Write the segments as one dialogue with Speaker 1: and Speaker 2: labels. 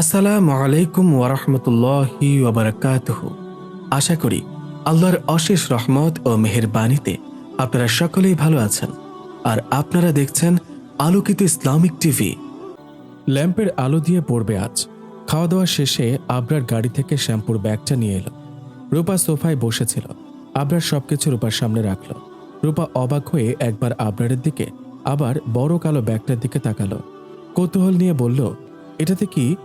Speaker 1: আসসালামু আলাইকুম ওরহমতুল্লাহি ওবরাকাতুহ আশা করি আল্লাহর অশেষ রহমত ও মেহেরবানিতে আপনারা সকলেই ভালো আছেন আর আপনারা দেখছেন আলোকিত ইসলামিক টিভি। ল্যাম্পের আলো দিয়ে পড়বে আজ। খাওয়া দাওয়া শেষে আবরার গাড়ি থেকে শ্যাম্পুর ব্যাগটা নিয়ে এলো। রূপা সোফায় বসেছিল। আবরার সবকিছু রূপার সামনে রাখল। রূপা অবাক হয়ে একবার আবরারের দিকে, আবার বড় কালো ব্যাগটার দিকে তাকালো। কৌতূহল নিয়ে বলল, এটাতে কি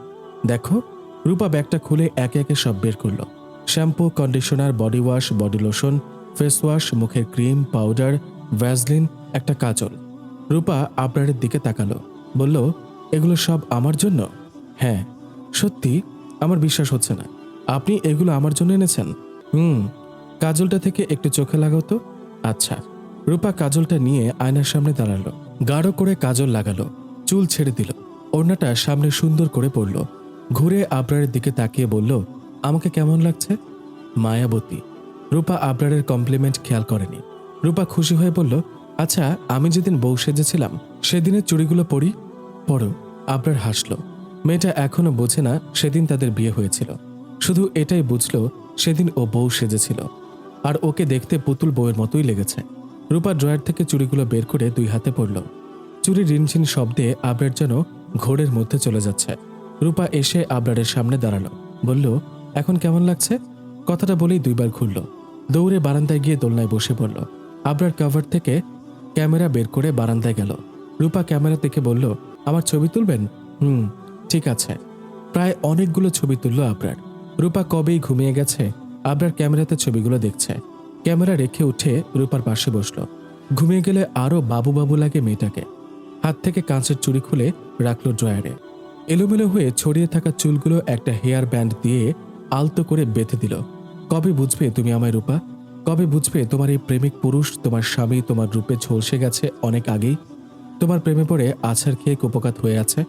Speaker 1: দেখো, রূপা ব্যাগটা খুলে একে একে সব বের করল। Shampoo, conditioner, body wash, body lotion, face wash, মুখের ক্রিম, পাউডার, ভ্যাসলিন, একটা কাজল। রূপা আবরারের দিকে তাকালো। বলল, এগুলো সব আমার জন্য? হ্যাঁ সত্যি, আমার বিশ্বাস হচ্ছে না। আপনি এগুলো আমার জন্য এনেছেন? হুম, কাজলটা থেকে একটু চোখে লাগাও তো। আচ্ছা। রূপা কাজলটা নিয়ে আয়নার সামনে দাঁড়াল। গাঢ় করে কাজল লাগালো। চুল ছেড়ে দিল। ওড়নাটা সামনে সুন্দর করে পড়ল। ঘুরে আবরারের দিকে তাকিয়ে বলল, আমাকে কেমন লাগছে? মায়াবতী। রূপা আবরারের কমপ্লিমেন্ট খেয়াল করেনি। রূপা খুশি হয়ে বলল আচ্ছা আমি যেদিন বউ সেজেছিলাম, সেদিনের চুড়িগুলো পড়ি পরো, আবরার হাসল। মেয়েটা এখনও বোঝে না সেদিন তাদের বিয়ে হয়েছিল। শুধু এটাই বুঝলো, সেদিন ও বউ সেজেছিল। আর ওকে দেখতে পুতুল বউয়ের মতোই লেগেছে। রূপা ড্রয়ার থেকে চুড়িগুলো বের করে দুই হাতে পড়ল চুরি রিনঝিন শব্দে আবরার যেন ঘোরের মধ্যে চলে যাচ্ছে। রূপা এসে আবরারের সামনে দাঁড়াল। বলল, এখন কেমন লাগছে? কথাটা বলেই দুইবার ঘুরল। দৌড়ে বারান্দায় গিয়ে দোলনায় বসে পড়ল। আবরার কভার থেকে ক্যামেরা বের করে বারান্দায় গেল। রূপা ক্যামেরা থেকে বলল, আমার ছবি তুলবেন? হুম, ঠিক আছে। প্রায় অনেকগুলো ছবি তুলল আবরার। রূপা কবেই ঘুমিয়ে গেছে, আবরার ক্যামেরাতে ছবিগুলো দেখছে। ক্যামেরা রেখে উঠে রূপার পাশে বসল। ঘুমিয়ে গেলে আরও বাবু বাবু লাগে মেয়েটাকে। হাত থেকে কাঁচের চুড়ি খুলে রাখল ড্রয়ারে। এলোমেলো হয়ে ছড়িয়ে থাকা চুলগুলো একটা হেয়ার ব্যান্ড দিয়ে আলতো করে বেঁধে দিল। কবে বুঝবে তুমি আমায়, রূপা? কবে বুঝবে তোমার এই প্রেমিক পুরুষ, তোমার স্বামী, তোমার রূপে ঝলসে গেছে অনেক আগেই? তোমার প্রেমে পড়ে আছার খেয়ে কুপকাত হয়ে আছে?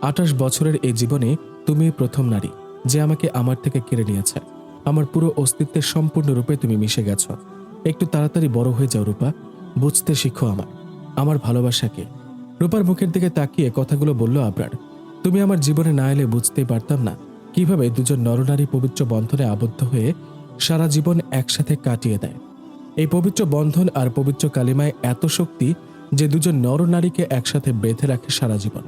Speaker 1: আঠাশ বছরের এই জীবনে তুমি প্রথম নারী যে আমাকে আমার থেকে কেড়ে নিয়েছে। আমার পুরো অস্তিত্বের সম্পূর্ণরূপে তুমি মিশে গেছ। একটু তাড়াতাড়ি বড় হয়ে যাও, রূপা। বুঝতে শিখো আমার আমার ভালোবাসাকে রূপার মুখের দিকে তাকিয়ে কথাগুলো বলল আবরার। তুমি আমার জীবনে না এলে বুঝতেই পারতাম না কীভাবে দুজন নরনারী পবিত্র বন্ধনে আবদ্ধ হয়ে সারা জীবন একসাথে কাটিয়ে দেয়। এই পবিত্র বন্ধন আর পবিত্র কালিমায় এত শক্তি যে দুজন নরনারীকে একসাথে বেঁধে রাখে সারা জীবন।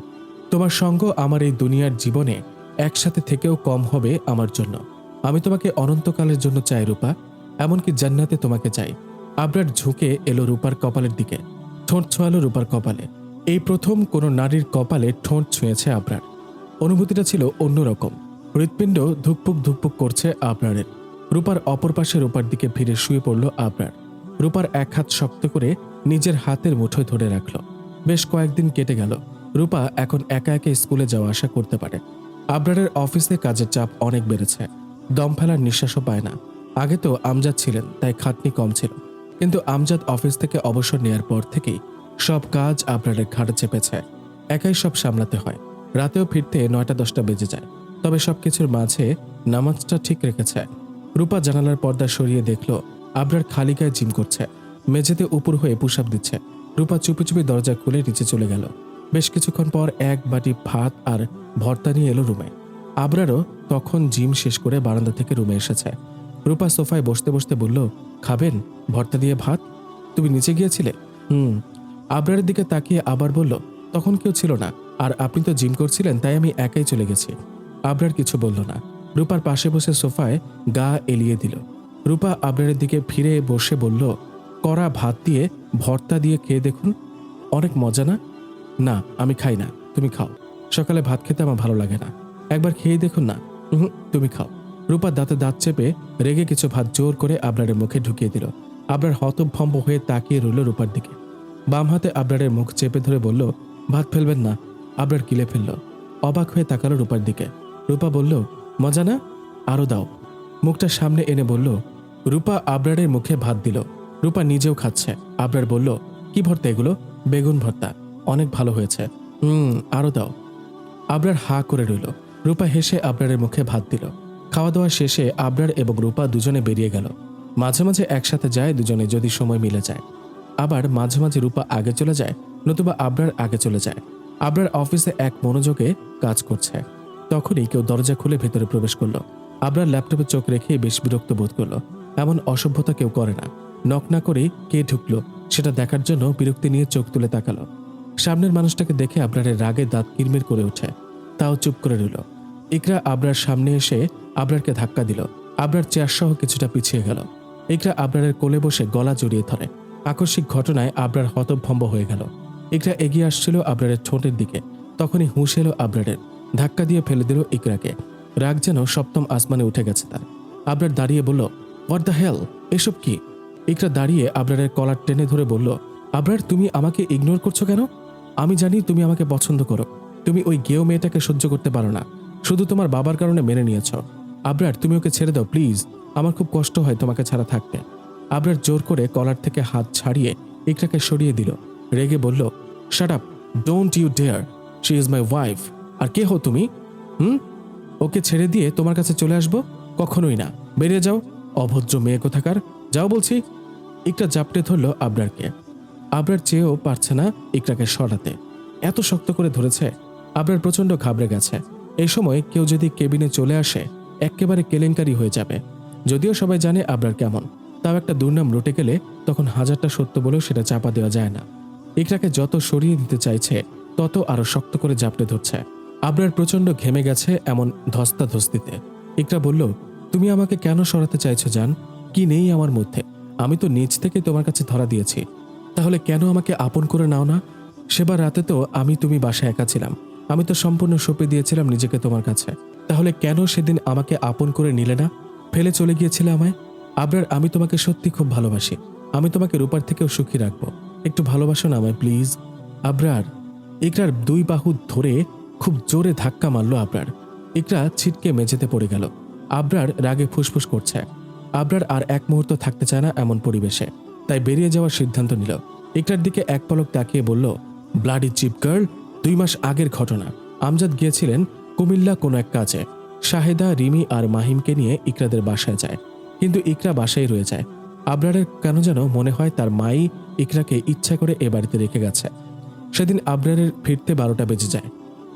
Speaker 1: তোমার সঙ্গ আমার এই দুনিয়ার জীবনে একসাথে থেকেও কম হবে আমার জন্য। আমি তোমাকে অনন্তকালের জন্য চাই রূপা, এমনকি জান্নাতে তোমাকে চাই। আবরার ঝুঁকে এলো রূপার কপালের দিকে, ঠোঁট ছোঁয়ালো রূপার কপালে। এই প্রথম কোনো নারীর কপালে ঠোঁট ছুঁয়েছে আবরার অনুভূতিটা ছিল অন্যরকম। হৃৎপিণ্ড ধুকপুক ধুকপুক করছে আবরারের রূপার অপর পাশে রূপার দিকে ফিরে শুয়ে পড়ল আবরার রূপার এক হাত শক্ত করে নিজের হাতের মুঠোয় ধরে রাখল। বেশ কয়েকদিন কেটে গেল। রূপা এখন একা একা স্কুলে যাওয়া আসা করতে পারে। আবরারের অফিসে কাজের চাপ অনেক বেড়েছে। দম ফেলার নিঃশ্বাসও পায় না। আগে তো আমজাদ ছিলেন, তাই খাটনি কম ছিল। কিন্তু আমজাদ অফিস থেকে অবসর নেয়ার পর থেকেই সব কাজ আবরারের ঘাড়ে চেপেছে। একাই সব সামলাতে হয়। রাতেও ফিরতে নয়টা দশটা বেজে যায়। তবে সবকিছুর মাঝে নামাজটা ঠিক রেখেছে। রূপা জানালার পর্দা সরিয়ে দেখল, আবরার খালি গায়ে জিম করছে। মেঝেতে উপর হয়ে পুশ-আপ দিচ্ছে। রূপা চুপি চুপি দরজা খুলে নিচে চলে গেল। বেশ কিছুক্ষণ পর এক বাটি ভাত আর ভর্তা নিয়ে এলো রুমে। আবরারও তখন জিম শেষ করে বারান্দা থেকে রুমে এসেছে। রূপা সোফায় বসতে বসতে বলল, খাবেন? ভর্তা দিয়ে ভাত? তুমি নিচে গিয়েছিলে? হুম। আবরারের দিকে তাকিয়ে আবার বলল তখন কেউ ছিল না আর আপনি তো জিম করছিলেন তাই আমি একাই চলে গেছি। আবরার কিছু বলল না। রূপার পাশে বসে সোফায় গা এলিয়ে দিল। রূপা আবরারের দিকে ফিরে বসে বলল কড়া ভাত দিয়ে ভর্তা দিয়ে খেয়ে দেখুন অনেক মজা না? না আমি খাই না তুমি খাও। সকালে ভাত খেতে আমার ভালো লাগে না। একবার খেয়ে দেখুন না উহুম, তুমি খাও। রূপা দাঁতে দাঁত চেপে রেগে কিছু ভাত জোর করে আবরারের মুখে ঢুকিয়ে দিল। আবরার হতভম্ব হয়ে তাকিয়ে রইল রূপার দিকে। বাম হাতে আবরারের মুখ চেপে ধরে বলল, ভাত ফেলবেন না। আবরার কিলে ফেলল। অবাক হয়ে তাকালো রূপার দিকে। রূপা বলল, মজা না? আরও দাও। মুখটা সামনে এনে বলল, রূপা আবরারের মুখে ভাত দিল। রূপা নিজেও খাচ্ছে। আবরার বলল, কি ভর্তা এগুলো? বেগুন ভর্তা। অনেক ভালো হয়েছে। হুম আরও দাও। আবরার হা করে রইল। রূপা হেসে আবরারের মুখে ভাত দিল। খাওয়া দাওয়া শেষে আবরার এবং রূপা দুজনে বেরিয়ে গেল। মাঝে মাঝে একসাথে যায় দুজনে যদি সময় মিলে যায়। আবার মাঝে মাঝে রূপা আগে চলে যায়, নতুবা আবরার আগে চলে যায়। আবরার অফিসে এক মনোযোগে কাজ করছে। তখনই কেউ দরজা খুলে ভেতরে প্রবেশ করল। আবরার ল্যাপটপে চোখ রেখে বেশ বিরক্ত বোধ করল। এমন অসভ্যতা কেউ করে না। নক না করে কে ঢুকলো, সেটা দেখার জন্য বিরক্তি নিয়ে চোখ তুলে তাকালো। সামনের মানুষটাকে দেখে আবরারের রাগে দাঁত কিরমির করে ওঠে তাও চুপ করে রইল। ইকরা আবরার সামনে এসে আবরারকে ধাক্কা দিল। আবরার চেয়ার সহ কিছুটা পিছিয়ে গেল। ইকরা আবরারের কোলে বসে গলা জড়িয়ে ধরে। আকস্মিক ঘটনায় আবরার হতভম্ব হয়ে গেল। ইকরা এগিয়ে আসছিল আবরারের ঠোঁটের দিকে। তখনই হুঁশ এলো আবরারের। ধাক্কা দিয়ে ফেলে দিল ইকরাকে। রাগ যেন সপ্তম আসমানে উঠে গেছে তার। আবরার দাঁড়িয়ে বলল হোয়াট দ্য হেল এসব কি? ইকরা দাঁড়িয়ে আবরারের কলার টেনে ধরে বলল, আবরার, তুমি আমাকে ইগনোর করছ কেন? আমি জানি তুমি আমাকে পছন্দ করো। তুমি ওই গেও মেয়েটাকে সহ্য করতে পারো না। শুধু তোমার বাবার কারণে মেনে নিয়েছ। আবরার, তুমি ওকে ছেড়ে দাও, প্লিজ। আমার খুব কষ্ট হয় তোমাকে ছাড়া থাকতে। আবরার জোর করে কলার থেকে হাত ছাড়িয়ে ইকরাকে সরিয়ে দিল। রেগে বলল shut up don't you dare she is my wife আর কে হো তুমি? হুম? ওকে ছেড়ে দিয়ে তোমার কাছে চলে আসব? কখনোই না। বেরিয়ে যাও, অভদ্র মেয়ে কোথাকার? যাও বলছি। ইকরা জাপটে ধরল আবরারকে। আবরার চেয়েও পারছে না ইকরাকে সরাতে। এত শক্ত করে ধরেছে, আবরার প্রচণ্ড ঘাবড়ে গেছে। এই সময় কেউ যদি কেবিনে চলে আসে একেবারে কেলেঙ্কারি হয়ে যাবে। যদিও সবাই জানে আবরার কেমন। তাও একটা দুর্নাম রটে গেলে তখন হাজারটা সত্য বলেও সেটা চাপা দেওয়া যায় না। ইকরাকে যত সরিয়ে দিতে চাইছে, তত আরও শক্ত করে জাপটে ধরছে। আবরার প্রচণ্ড ঘেমে গেছে এমন ধস্তাধস্তিতে। ইকরা বলল, তুমি আমাকে কেন সরাতে চাইছো, জান? কি নেই আমার মধ্যে? আমি তো নিজ থেকে তোমার কাছে ধরা দিয়েছি। তাহলে কেন আমাকে আপন করে নাও না? সেবার রাতে তো আমি তুমি বাসায় একা ছিলাম। আমি তো সম্পূর্ণ সঁপে দিয়েছিলাম নিজেকে তোমার কাছে। তাহলে কেন সেদিন আমাকে আপন করে নিলে না? ফেলে চলে গিয়েছিলে আমায়? আবরার, আমি তোমাকে সত্যি খুব ভালোবাসি। আমি তোমাকে রূপার থেকেও সুখী রাখব। একটু ভালোবাসো না আমায়, প্লিজ। আবরার, ইকরার দুই বাহু ধরে খুব জোরে ধাক্কা মারলো আবরার। ইকরা ছিটকে মেঝেতে পড়ে গেল। আবরার রাগে ফুসফুস করছে। আবরার আর এক মুহূর্ত থাকতে চায় না এমন পরিবেশে। তাই বেরিয়ে যাওয়ার সিদ্ধান্ত নিল। ইকরার দিকে এক পলক তাকিয়ে বলল ব্লাডি চিপ গার্ল দুই মাস আগের ঘটনা। আমজাদ গিয়েছিলেন কুমিল্লা কোনো এক কাজে। শাহেদা, রিমি আর মাহিমকে নিয়ে ইকরাদের বাসায় যায়। কিন্তু ইকরা বাসায় রয়ে যায়। আবরারের কেন যেন মনে হয় তার মাই ইকরাকে ইচ্ছা করে এ বাড়িতে রেখে গেছে। সেদিন আবরারের ফিরতে বারোটা বেজে যায়।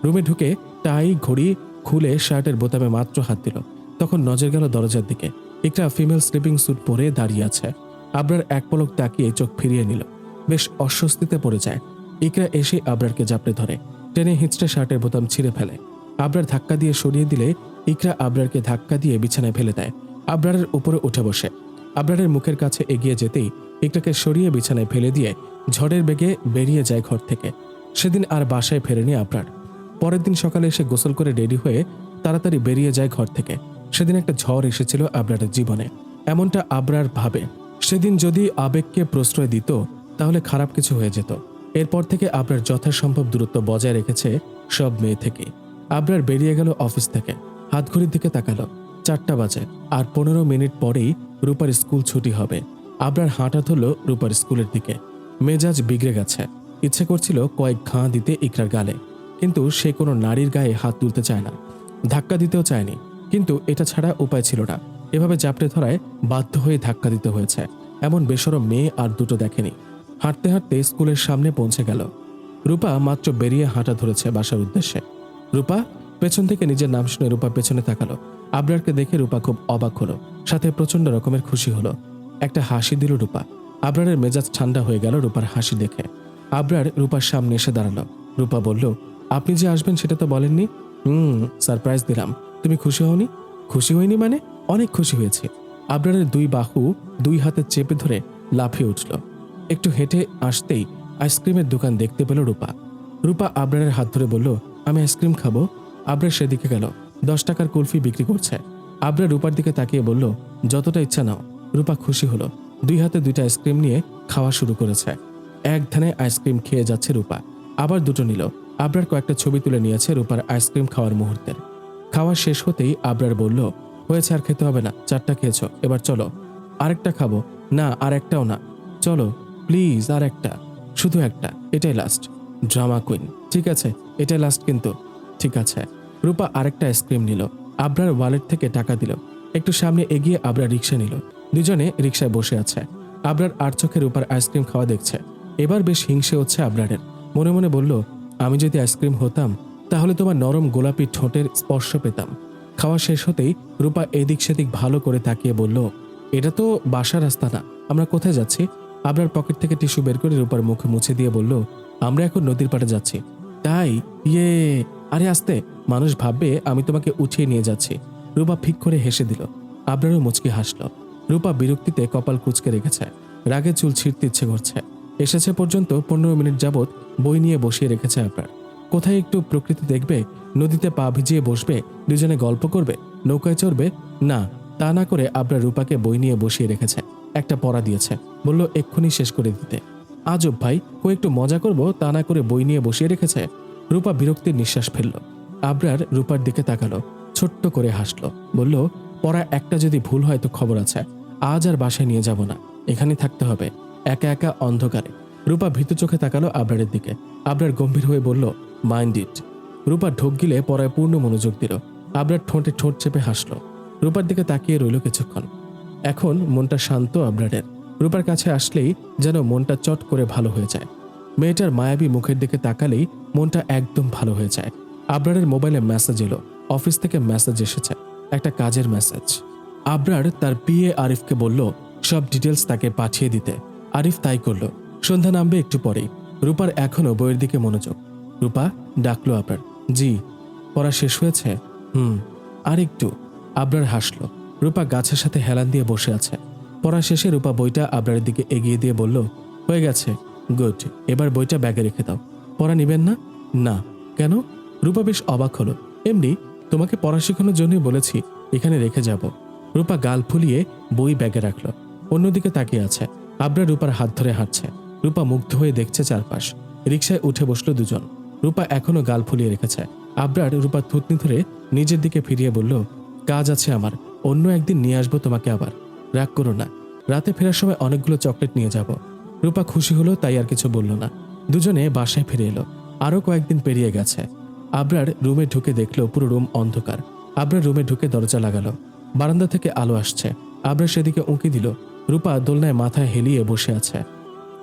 Speaker 1: রুমে ঢুকে টাই, ঘড়ি, খুলে শার্টের বোতামে মাত্র হাত দিল। তখন নজর গেল দরজার দিকে। ইকরা ফিমেল স্লিপিং স্যুট পরে দাঁড়িয়ে আছে। আবরার এক পলক তাকিয়ে চোখ ফিরিয়ে নিল। বেশ অস্বস্তিতে পড়ে যায়। ইকরা এসে আবরারকে জাপড়ে ধরে। টেনে হিঁচড়ে শার্টের বোতাম ছিঁড়ে ফেলে। আবরার ধাক্কা দিয়ে সরিয়ে দিলে ইকরা আবরারকে ধাক্কা দিয়ে বিছানায় ফেলে দেয়। আবরারের উপরে উঠে বসে। আবরারের মুখের কাছে এগিয়ে যেতেই ইকরাকে সরিয়ে বিছানায় ফেলে দিয়ে ঝড়ের বেগে বেরিয়ে যায় ঘর থেকে। সেদিন আর বাসায় ফেরেনি আবরার। পরের দিন সকালে এসে গোসল করে রেডি হয়ে তাড়াতাড়ি বেরিয়ে যায় ঘর থেকে। সেদিন একটা ঝড় এসেছিল আবরারের জীবনে। এমনটা আবরার ভাবে। সেদিন যদি আবেগকে প্রশ্রয় দিত, তাহলে খারাপ কিছু হয়ে যেত। এরপর থেকে আবরার যথাসম্ভব দূরত্ব বজায় রেখেছে সব মেয়ে থেকে। আবরার বেরিয়ে গেল অফিস থেকে। হাতঘড়ির দিকে তাকালো। চারটা বাজে আর পনেরো মিনিট পরেই রূপার স্কুল ছুটি হবে। আবরার হাঁটা ধরল রূপার স্কুলের দিকে। মেজাজ বিগড়ে গেছে। ইচ্ছে করছিল কয়েক ঘাঁ দিতে ইকরার গালে। কিন্তু সে কোনো নারীর গায়ে হাত তুলতে চায় না। ধাক্কা দিতেও চায়নি। কিন্তু এটা ছাড়া উপায় ছিল না। এভাবে জাপটে ধরায় বাধ্য হয়ে ধাক্কা দিতে হয়েছে। এমন বেসরম মেয়ে আর দুটো দেখেনি। হাঁটতে হাঁটতে স্কুলের সামনে পৌঁছে গেল। রূপা মাত্র বেরিয়ে হাঁটা ধরেছে বাসার উদ্দেশ্যে। রূপা, পেছন থেকে নিজের নাম শুনে রূপা পেছনে তাকালো। আবরারকে দেখে রূপা খুব অবাক হলো। সাথে প্রচণ্ড রকমের খুশি হলো। একটা হাসি দিল রূপা। আবরারের মেজাজ ঠান্ডা হয়ে গেল রূপার হাসি দেখে। আবরার রূপার সামনে এসে দাঁড়াল। রূপা বলল, আপনি যে আসবেন সেটা তো বলেননি? হুম, সারপ্রাইজ দিলাম। তুমি খুশি হওনি? খুশি হয়নি মানে? অনেক খুশি হয়েছে। আবরারের দুই বাহু দুই হাতে চেপে ধরে লাফিয়ে উঠল। একটু হেঁটে আসতেই আইসক্রিমের দোকান দেখতে পেল রূপা। রূপা আবরারের হাত ধরে বলল, আমি আইসক্রিম খাব। আবরার সেদিকে গেল। দশ টাকার কুলফি বিক্রি করছে। আবরার রূপার দিকে তাকিয়ে বলল, যতটা ইচ্ছা নাও। রূপা খুশি হলো। দুই হাতে দুইটা আইসক্রিম নিয়ে খাওয়া শুরু করেছে। এক ধানে আইসক্রিম খেয়ে যাচ্ছে রূপা। আবার দুটো নিল। আবরার কয়েকটা ছবি তুলে নিয়েছে রূপার আইসক্রিম খাওয়ার মুহূর্তের। খাওয়া শেষ হতেই আবরার বলল, হয়েছে, আর খেতে হবে না। চারটা খেয়েছো, এবার চলো। আরেকটা খাব। না, আর একটাও না। চলো, প্লিজ, আর একটা। শুধু একটা। এটাই লাস্ট ড্রামা কুইন ঠিক আছে, এটাই লাস্ট কিন্তু। ঠিক আছে। রূপা আরেকটা আইসক্রিম নিল। আবরার ওয়ালেট থেকে টাকা দিল। একটু সামনে এগিয়ে আবরার রিক্সা নিল। দুজনে রিক্সায় বসে আছে। আবরার আর চোখে রূপার আইসক্রিম খাওয়া দেখছে। এবার বেশ হিংসে হচ্ছে আবরারের। মনে মনে বলল, আমি যদি আইসক্রিম হতাম, তাহলে তোমার নরম গোলাপি ঠোঁটের স্পর্শ পেতাম। খাওয়া শেষ হতেই রূপা এদিক সেদিক ভালো করে তাকিয়ে বলল, এটা তো বাসা রাস্তা না। আমরা কোথায় যাচ্ছি? আবরার পকেট থেকে টিস্যু বের করে রূপার মুখে মুছে দিয়ে বলল, আমরা এখন নদীর পাড়ে যাচ্ছি। তাই? ইয়ে আরে আসতে, মানুষ ভাববে আমি তোমাকে উঠিয়ে নিয়ে যাচ্ছি। রূপা ফিক করে হেসে দিল। আবরারও মুচকি হাসল। রূপা বিরক্তিতে কপাল কুচকে রেখেছে। রাগে চুল ছিঁড়তে ইচ্ছে করছে। এসেছে পর্যন্ত পনেরো মিনিট যাবৎ বই নিয়ে বসিয়ে রেখেছে আপনার কোথায় একটু প্রকৃতি দেখবে? নদীতে পা ভিজিয়ে বসবে? দুজনে গল্প করবে? নৌকায় চড়বে? না, তা না করে আপনার রূপাকে বই নিয়ে বসিয়ে রেখেছে। একটা পড়া দিয়েছে। বলল, এক্ষুনি শেষ করে দিতে। আজব ভাই কো একটু মজা করব, তা না করে বই নিয়ে বসিয়ে রেখেছে। রূপা বিরক্তির নিঃশ্বাস ফেলল। আবরার রূপার দিকে তাকালো, ছোট্ট করে হাসলো, বলল, পড়া একটা যদি ভুল হয় তো খবর আছে। আজ আর বাসায় নিয়ে যাব না। এখানে থাকতে হবে। একা একা অন্ধকারে। রূপা ভীতু চোখে তাকালো আবরারের দিকে। আবরার গম্ভীর হয়ে বলল, মাইন্ড ইট। রূপা ঢোক গিলে পড়ায় পূর্ণ মনোযোগ দিল। আবরার ঠোঁটে ঠোঁট চেপে হাসলো। রূপার দিকে তাকিয়ে রইল কিছুক্ষণ। এখন মনটা শান্ত আবরারের। রূপার কাছে আসলেই যেন মনটা চট করে ভালো হয়ে যায়। মেয়েটার মায়াবী মুখের দিকে তাকালেই মনটা একদম ভালো হয়ে যায়। আবরারের মোবাইলে মেসেজ এলো। অফিস থেকে মেসেজ এসেছে। একটা কাজের মেসেজ। আবরার তার পিএ আরিফকে বলল, সব ডিটেলস তাকে পাঠিয়ে দিতে। আরিফ তাই করল। সন্ধ্যা নামবে একটু পরেই। রূপার এখনও বইয়ের দিকে মনোযোগ। রূপা, ডাকলো আবরার। জি, পড়া শেষ হয়েছে? হুম। আর একটু আবরার হাসলো। রূপা গাছের সাথে হেলান দিয়ে বসে আছে। পড়া শেষে রূপা বইটা আবরারের দিকে এগিয়ে দিয়ে বলল, হয়ে গেছে, গুড, এবার বইটা ব্যাগে রেখে দাও। পড়া নিবেন না? না। কেন? রূপা বেশ অবাক হলো। এমনি, তোমাকে পড়া শেখানোর জন্যই বলেছি, এখানে রেখে যাব। রূপা গাল ফুলিয়ে বই ব্যাগে রাখল। অন্যদিকে তাকিয়ে আছে। আবরা রূপার হাত ধরে হাঁটছে। রূপা মুগ্ধ হয়ে দেখছে চারপাশ। রিকশায় উঠে বসল দুজন। রূপা এখনও গাল ফুলিয়ে রেখেছে। আবরার রূপার থুতনি ধরে নিজের দিকে ফিরিয়ে বলল, কাজ আছে আমার, অন্য একদিন নিয়ে আসব তোমাকে আবার। রাগ করো না। রাতে ফেরার সময় অনেকগুলো চকলেট নিয়ে যাব। রূপা খুশি হলো, তাই আর কিছু বলল না। দুজনে বাসায় ফিরে এলো। আরও কয়েকদিন পেরিয়ে গেছে। আবরার রুমে ঢুকে দেখল পুরো রুম অন্ধকার। আবরার রুমে ঢুকে দরজা লাগালো। বারান্দা থেকে আলো আসছে। আবরার সেদিকে উঁকি দিল। রূপা দোলনায় মাথায় হেলিয়ে বসে আছে।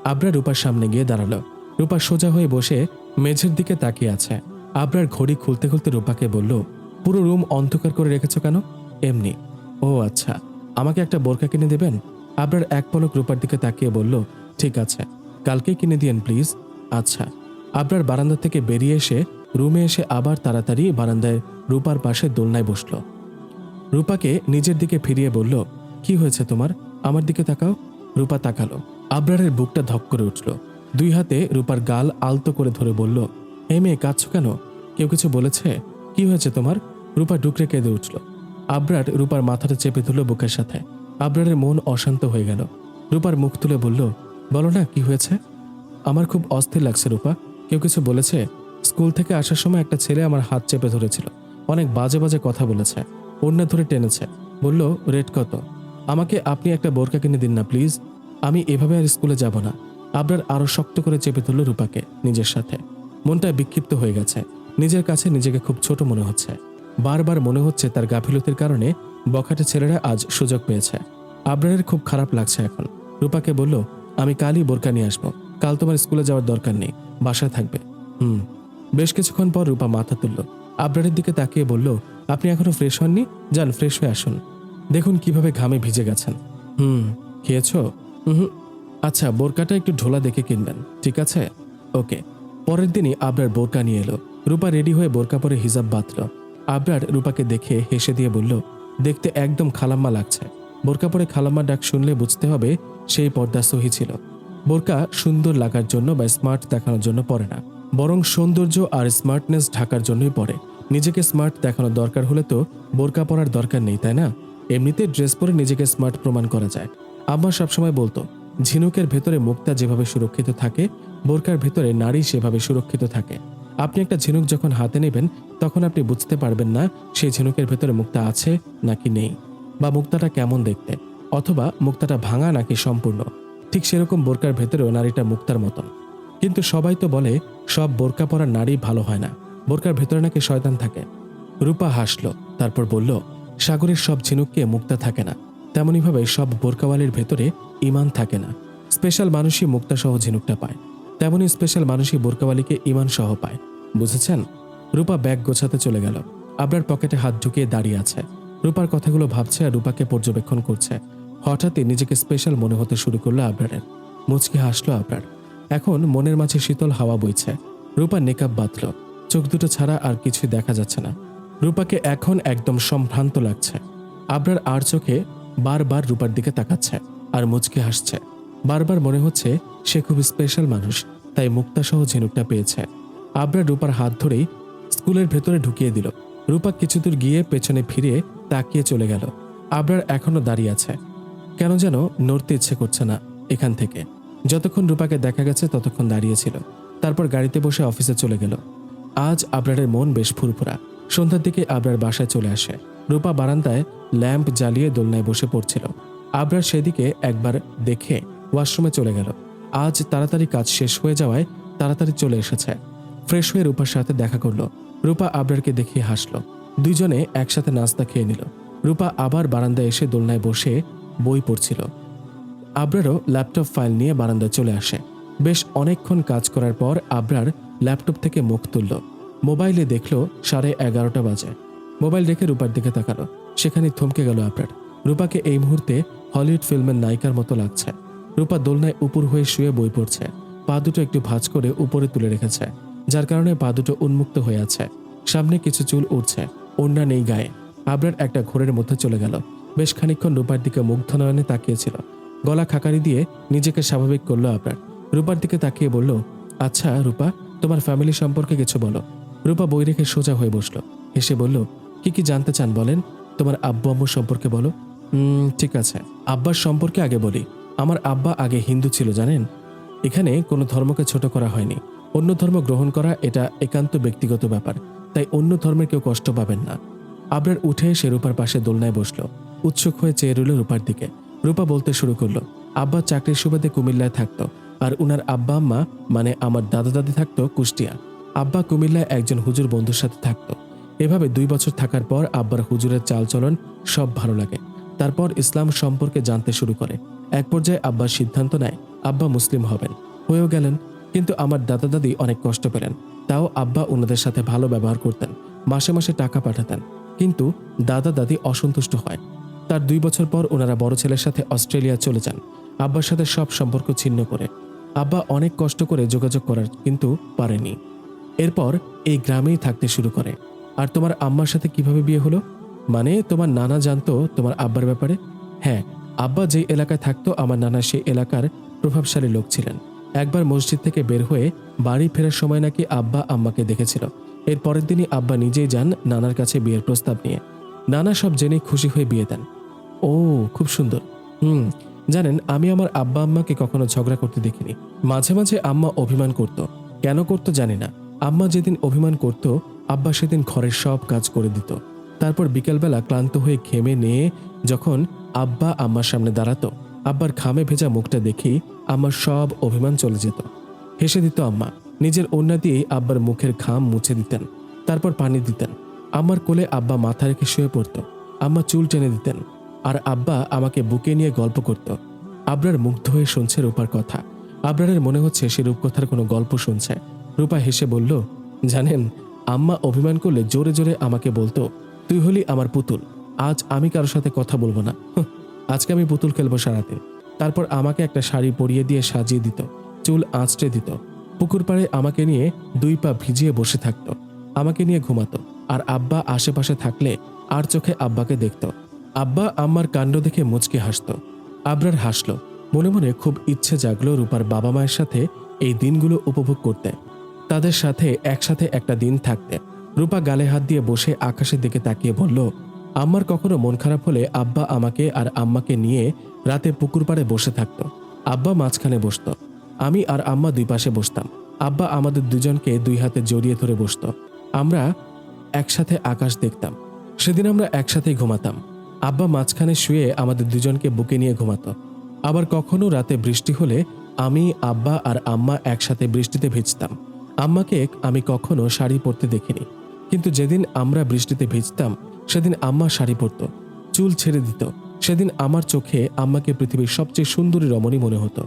Speaker 1: আবরা রূপার সামনে গিয়ে দাঁড়াল। রূপা সোজা হয়ে বসে মেঝের দিকে তাকিয়ে আছে। আবরার ঘড়ি খুলতে খুলতে রূপাকে বলল, পুরো রুম অন্ধকার করে রেখেছ কেন? এমনি। ও আচ্ছা। আমাকে একটা বোরকা কিনে দেবেন? আবরার এক পলক রূপার দিকে তাকিয়ে বলল, ঠিক আছে, কালকেই কিনে দিয়েন, প্লিজ। আচ্ছা আবরার বারান্দা থেকে বেরিয়ে এসে রুমে এসে আবার তাড়াতাড়ি বারান্দায় রূপার পাশে দোলনায় বসল। রূপাকে নিজের দিকে ফিরিয়ে বলল, কি হয়েছে তোমার? আমার দিকে তাকাও। রূপা তাকালো, আবরারের বুকটা ধক করে উঠল। দুই হাতে রূপার গাল আলতো করে ধরে বলল এ মেয়ে, কাঁদছো কেন? কেউ কিছু বলেছে? কি হয়েছে তোমার? রূপা ডুকরে কেঁদে উঠল। আবরার রূপার মাথাটা চেপে ধরল বুকের সাথে। আবরারের মন অশান্ত হয়ে গেল। রূপার মুখ তুলে বলল, বলো না, কি হয়েছে? আমার খুব অস্থির লাগছে রূপা। কেউ কিছু বলেছে? স্কুল থেকে আসার সময় একটা ছেলে আমার হাত চেপে ধরেছিল। অনেক বাজে বাজে কথা বলেছে। অন্য ধরে টেনেছে। বলল, রেট কত? আমাকে আপনি একটা বোরকা কিনে দিন না, প্লিজ। আমি এভাবে আর স্কুলে যাব না। আবরার আরও শক্ত করে চেপে ধরল রূপাকে নিজের সাথে। মনটা বিক্ষিপ্ত হয়ে গেছে। নিজের কাছে নিজেকে খুব ছোট মনে হচ্ছে। বারবার মনে হচ্ছে তার গাফিলতির কারণে বখাটে ছেলেরা আজ সুযোগ পেয়েছে। আবরারের খুব খারাপ লাগছে এখন। রূপাকে বলল, আমি কালই বোরকা নিয়ে আসব। কাল তোমার স্কুলে যাওয়ার দরকার নেই। বাসায় থাকবে। হুম। বেশ কিছুক্ষণ পর রূপা মাথা তুলল। আবরারের দিকে তাকিয়ে বলল, আপনি এখনও ফ্রেশ হননি? যান, ফ্রেশ হয়ে আসুন। দেখুন কীভাবে ঘামে ভিজে গেছেন। হুম, খেয়েছো? হুম আচ্ছা বোরকাটা একটু ঢোলা দেখে কিনবেন, ঠিক আছে? ওকে। পরের দিনই আবরার বোরকা নিয়ে এলো। রূপা রেডি হয়ে বোরকা পরে হিজাব বাঁধল। আবরার রূপাকে দেখে হেসে দিয়ে বলল, দেখতে একদম খালাম্মা লাগছে। বোরকা পরে খালাম্মা ডাক শুনলে বুঝতে হবে সেই পর্দা সহি ছিল। বোরকা সুন্দর লাগার জন্য বা স্মার্ট দেখানোর জন্য পরে না। বরং সৌন্দর্য আর স্মার্টনেস ঢাকার জন্যই পরে। নিজেকে স্মার্ট দেখানোর দরকার হলে তো বোরকা পরার দরকার নেই, তাই না? এমনিতে ড্রেস পরে নিজেকে স্মার্ট প্রমাণ করা যায়। আম্মা সবসময় বলতো, ঝিনুকের ভেতরে মুক্তা যেভাবে সুরক্ষিত থাকে, বোরকার ভেতরে নারী সেভাবে সুরক্ষিত থাকে। আপনি একটা ঝিনুক যখন হাতে নেবেন, তখন আপনি বুঝতে পারবেন না সেই ঝিনুকের ভেতরে মুক্তা আছে নাকি নেই, বা মুক্তাটা কেমন দেখতে, অথবা মুক্তাটা ভাঙা নাকি সম্পূর্ণ। ঠিক সেরকম বোরকার ভেতরেও নারীটা মুক্তার মতন। কিন্তু সবাই তো বলে, সব বোরকা পরা নারী ভালো হয় না। বোরকার ভেতরে নাকি শয়তান থাকে। রূপা হাসলো, তারপর বলল, সাগরের সব ঝিনুককে মুক্তা থাকে না। তেমনইভাবে সব বোরকাওয়ালির ভেতরে ইমান থাকে না। স্পেশাল মানুষই মুক্তা সহ ঝিনুকটা পায়। তেমনই স্পেশাল মানুষই বোরকাওয়ালিকে ইমান সহ পায়। বুঝেছেন? রূপা ব্যাগ গোছাতে চলে গেল। আবরার পকেটে হাত ঢুকিয়ে দাঁড়িয়ে আছে। রূপার কথাগুলো ভাবছে আর রূপাকে পর্যবেক্ষণ করছে। হঠাৎই নিজেকে স্পেশাল মনে হতে শুরু করল আবরারের। মুচকি হাসলো আবরার। এখন মনের মাঝে শীতল হাওয়া বইছে। রূপা নেকাব বাঁধল। চোখ দুটো ছাড়া আর কিছুই দেখা যাচ্ছে না। রূপাকে এখন একদম সম্ভ্রান্ত লাগছে। আবরার আর চোখে বারবার রূপার দিকে তাকাচ্ছে আর মুচকি হাসছে। বারবার মনে হচ্ছে সে খুব স্পেশাল মানুষ। তাই মুক্তাসহ ঝিনুকটা পেয়েছে। আবরার রূপার হাত ধরেই স্কুলের ভেতরে ঢুকিয়ে দিল। রূপা কিছুদূর গিয়ে পেছনে ফিরে তাকিয়ে চলে গেল। আবরার এখনও দাঁড়িয়ে আছে। কেন যেন নড়তে ইচ্ছে করছে না এখান থেকে। যতক্ষণ রূপাকে দেখা গেছে ততক্ষণ দাঁড়িয়েছিল তারপর গাড়িতে বসে অফিসে চলে গেল। আজ আবরারের মন বেশ ফুরফুরা। সন্ধ্যার দিকে আবরার বাসায় চলে আসে। রূপা বারান্দায় ল্যাম্প জ্বালিয়ে দোলনায় বসে পড়ছিল। আবরার সেদিকে একবার দেখে ওয়াশরুমে চলে গেল। আজ তাড়াতাড়ি কাজ শেষ হয়ে যাওয়ায় তাড়াতাড়ি চলে এসেছে। ফ্রেশ হয়ে রূপার সাথে দেখা করল। রূপা আবরারকে দেখিয়ে হাসলো। দুইজনে একসাথে নাস্তা খেয়ে নিল। রূপা আবার বারান্দায় এসে দোলনায় বসে বই পড়ছিল। আবরারও ল্যাপটপ ফাইল নিয়ে বারান্দায় চলে আসে। বেশ অনেকক্ষণ কাজ করার পর আবরার ল্যাপটপ থেকে মুখ তুলল। মোবাইলে দেখল সাড়ে এগারোটা বাজে। মোবাইল রেখে রূপার দিকে তাকালো। সেখানে থমকে গেল আবরার। রূপাকে এই মুহূর্তে হলিউড ফিল্মের নায়িকার মতো লাগছে। রূপা দোলনায় উপর হয়ে শুয়ে বই পড়ছে। পা দুটো একটু ভাঁজ করে উপরে তুলে রেখেছে যার কারণে পা দুটো উন্মুক্ত হয়ে আছে। সামনে কিছু চুল উঠছে ওড়না নেই গায়ে। আবরার একটা ঘোরের মধ্যে চলে গেল। বেশ খানিকক্ষণ রূপার দিকে মুগ্ধ নয়নে তাকিয়েছিল। গলা খাকারি দিয়ে নিজেকে স্বাভাবিক করল আবরার। রূপার দিকে তাকিয়ে বলল আচ্ছা রূপা তোমার ফ্যামিলি সম্পর্কে কিছু বলো। রূপা বই রেখে সোজা হয়ে বসল। হেসে বলল কি কি জানতে চান বলেন? তোমার আব্বু আম্মু সম্পর্কে বলো? "উম, ঠিক আছে। আব্বার সম্পর্কে আগে বলি। আমার আব্বা আগে হিন্দু ছিল, জানেন? এখানে কোনো ধর্মকে ছোট করা হয়নি। অন্য ধর্ম গ্রহণ করা এটা একান্ত ব্যক্তিগত ব্যাপার, তাই অন্য ধর্মের কেউ কষ্ট পাবেন না। আবরার উঠে সে রূপার পাশে দোলনায় বসল, উৎসুক হয়ে চেয়ে রইল রূপার দিকে। রূপা বলতে শুরু করল, আব্বা চাকরির সুবাদে কুমিল্লায় থাকতো, আর উনার আব্বা আম্মা মানে আমার দাদা দাদি থাকতো কুষ্টিয়া। আব্বা কুমিল্লায় একজন হুজুর বন্ধুর সাথে থাকতো। এভাবে দুই বছর থাকার পর আব্বার হুজুরের চালচলন সব ভালো লাগে। তারপর ইসলাম সম্পর্কে জানতে শুরু করে। এক পর্যায়ে আব্বার সিদ্ধান্ত নেয়, আব্বা মুসলিম হবেন। হয়েও গেলেন, কিন্তু আমার দাদা দাদি অনেক কষ্ট পেলেন। তাও আব্বা ওনাদের সাথে ভালো ব্যবহার করতেন, মাসে মাসে টাকা পাঠাতেন। কিন্তু দাদা দাদি অসন্তুষ্ট হয়। তার দুই বছর পর ওনারা বড় ছেলের সাথে অস্ট্রেলিয়া চলে যান, আব্বার সাথে সব সম্পর্ক ছিন্ন করে। আব্বা অনেক কষ্ট করে যোগাযোগ করার কিন্তু পারেনি। এরপর এই গ্রামেই থাকতে শুরু করে। আর তোমার আম্মার সাথে কীভাবে বিয়ে হলো? মানে তোমার নানা জানতো তোমার আব্বার ব্যাপারে? হ্যাঁ আব্বা যেই এলাকায় থাকতো, আমার নানা সেই এলাকার প্রভাবশালী লোক ছিলেন। একবার মসজিদ থেকে বের হয়ে বাড়ি ফেরার সময় নাকি আব্বা আম্মাকে দেখেছিল। এর পরের দিনই আব্বা নিজেই যান নানার কাছে বিয়ের প্রস্তাব নিয়ে। নানা সব জেনে খুশি হয়ে বিয়ে দেন। ও, খুব সুন্দর। হুম, জানেন, আমি আমার আব্বা আম্মাকে কখনো ঝগড়া করতে দেখিনি। মাঝে মাঝে আম্মা অভিমান করত। কেন করতো জানি না। আম্মা যেদিন অভিমান করত, আব্বা সেদিন ঘরের সব কাজ করে দিত। তারপর বিকেলবেলা ক্লান্ত হয়ে ঘেমে নিয়ে যখন আব্বা আম্মার সামনে দাঁড়াতো, আব্বার ঘামে ভেজা মুখটা দেখি আমার সব অভিমান চলে যেত। হেসে দিত আম্মা, নিজের ওড়না দিয়েই আব্বার মুখের ঘাম মুছে দিতেন, তারপর পানি দিতেন। আমার কোলে আব্বা মাথা রেখে শুয়ে পড়তো, আম্মা চুল টেনে দিতেন, আর আব্বা আমাকে বুকে নিয়ে গল্প করত। আবরার মুগ্ধ হয়ে শুনছে রূপার কথা। আবরারের মনে হচ্ছে সে রূপকথার কোনো গল্প শুনছে। রূপা হেসে বলল, জানেন, আম্মা অভিমান করলে জোরে জোরে আমাকে বলতো তুই হলি আমার পুতুল। আজ আমি কারোর সাথে কথা বলব না। আজকে আমি পুতুল খেলব সারাদিন। তারপর আমাকে একটা শাড়ি পরিয়ে দিয়ে সাজিয়ে দিত, চুল আঁচড়ে দিত। পুকুর পাড়ে আমাকে নিয়ে দুই পা ভিজিয়ে বসে থাকতো। আমাকে নিয়ে ঘুমাতো, আর আব্বা আশেপাশে থাকলে আর চোখে আব্বাকে দেখত। আব্বা আম্মার কাণ্ড দেখে মুচকে হাসতো। আবরার হাসলো। মনে মনে খুব ইচ্ছে জাগলো রূপার বাবা মায়ের সাথে এই দিনগুলো উপভোগ করতে। তাদের সাথে একসাথে একটা দিন থাকতে। রূপা গালে হাত দিয়ে বসে আকাশের দিকে তাকিয়ে বলল আম্মার কখনো মন খারাপ হলে আব্বা আমাকে আর আম্মাকে নিয়ে রাতে পুকুর পাড়ে বসে থাকতো। আব্বা মাঝখানে বসতো। আমি আর আম্মা দুই পাশে বসতাম। আব্বা আমাদের দুজনকে দুই হাতে জড়িয়ে ধরে বসতো। আমরা একসাথে আকাশ দেখতাম। সেদিন আমরা একসাথেই ঘুমাতাম। আব্বা মাঝখানে শুয়ে আমাদের দুজনকে বুকে নিয়ে ঘুমাতো। আবার কখনো রাতে বৃষ্টি হলে আমি, আব্বা আর আম্মা একসাথে বৃষ্টিতে ভিজতাম। আম্মাকে আমি কখনো শাড়ি পরতে দেখিনি। কিন্তু যেদিন আমরা বৃষ্টিতে ভিজতাম, সেদিন আম্মা শাড়ি পরতো, চুল ছেড়ে দিত। সেদিন আমার চোখে আম্মাকে পৃথিবীর সবচেয়ে সুন্দরী রমণী মনে হতো।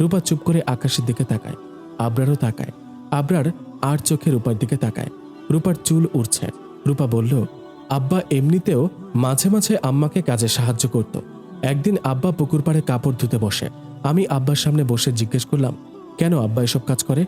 Speaker 1: রূপা চুপ করে আকাশের দিকে তাকায়, আবরারও তাকায়। আবরার আর চোখে রূপার দিকে তাকায়। রূপার চুল উড়ছে। রূপা বলল, আব্বা এমনিতেও মাঝে মাঝে আম্মাকে কাজে সাহায্য করত। একদিন আব্বা পুকুর পাড়ে কাপড় ধুতে বসে। আমি আব্বার সামনে বসে জিজ্ঞেস করলাম, কেন আব্বা এসব কাজ করে?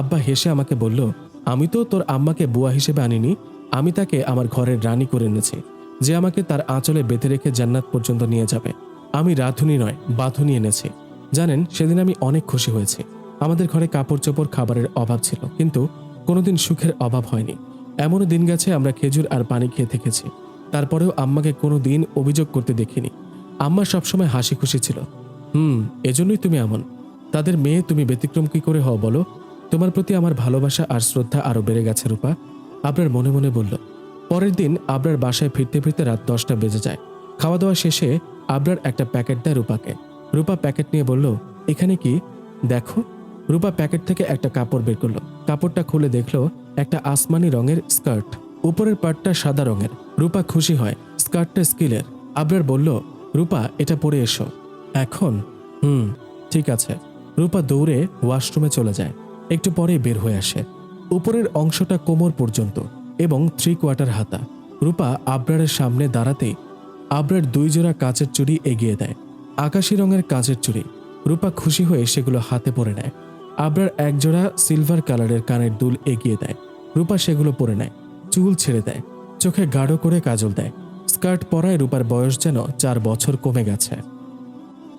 Speaker 1: আব্বা হেসে আমাকে বলল আমি তো তোর আম্মাকে বুয়া হিসেবে আনিনি, আমি তাকে আমার ঘরের রানী করে এনেছি, যে আমাকে তার আঁচলে বেঁধে রেখে জান্নাত পর্যন্ত নিয়ে যাবে। আমি রাধুনি নয়, বাঁধুনি এনেছি। জানেন, সেদিন আমি অনেক খুশি হয়েছি। আমাদের ঘরে কাপড় চোপড় খাবারের অভাব ছিল, কিন্তু কোনোদিন সুখের অভাব হয়নি। এমনও দিন গেছে আমরা খেজুর আর পানি খেয়ে থেকেছি। তারপরেও আম্মাকে কোনো দিন অভিযোগ করতে দেখিনি। আম্মা সবসময় হাসি খুশি ছিল। হুম, এজন্যই তুমি এমন। তাদের মেয়ে তুমি ব্যতিক্রম কি করে হও বলো? তোমার প্রতি আমার ভালোবাসা আর শ্রদ্ধা আরও বেড়ে গেছে, রূপা। আবরার মনে মনে বলল, পরের দিন আবরার বাসায় ফিরতে ফিরতে রাত দশটা বেজে যায়। খাওয়া দাওয়া শেষে আবরার একটা প্যাকেট দেয় রূপাকে। রূপা প্যাকেট নিয়ে বলল, এখানে কি? দেখো। রূপা প্যাকেট থেকে একটা কাপড় বের করল। কাপড়টা খুলে দেখল একটা আসমানি রঙের স্কার্ট। উপরের পাটটা সাদা রঙের। রূপা খুশি হয়, স্কার্টটা স্কিলের। আবরার বলল, রূপা, এটা পরে এসো। এখন? হুম, ঠিক আছে। রূপা দৌড়ে ওয়াশরুমে চলে যায়। একটু পরে বের হয়ে আসে। উপরের অংশটা কোমর পর্যন্ত এবং থ্রি কোয়ার্টার হাতা। রূপা আবরারের সামনে দাঁড়াতেই আবরার দুই জোড়া কাঁচের চুড়ি এগিয়ে দেয়। আকাশি রঙের কাঁচের চুড়ি। রূপা খুশি হয়ে সেগুলো হাতে পরে নেয়। আবরার একজোড়া সিলভার কালারের কানের দুল এগিয়ে দেয়। রূপা সেগুলো পরে নেয়। চুল ছেড়ে দেয়। চোখে গাঢ় করে কাজল দেয়। স্কার্ট পরায় রূপার বয়স যেন চার বছর কমে গেছে।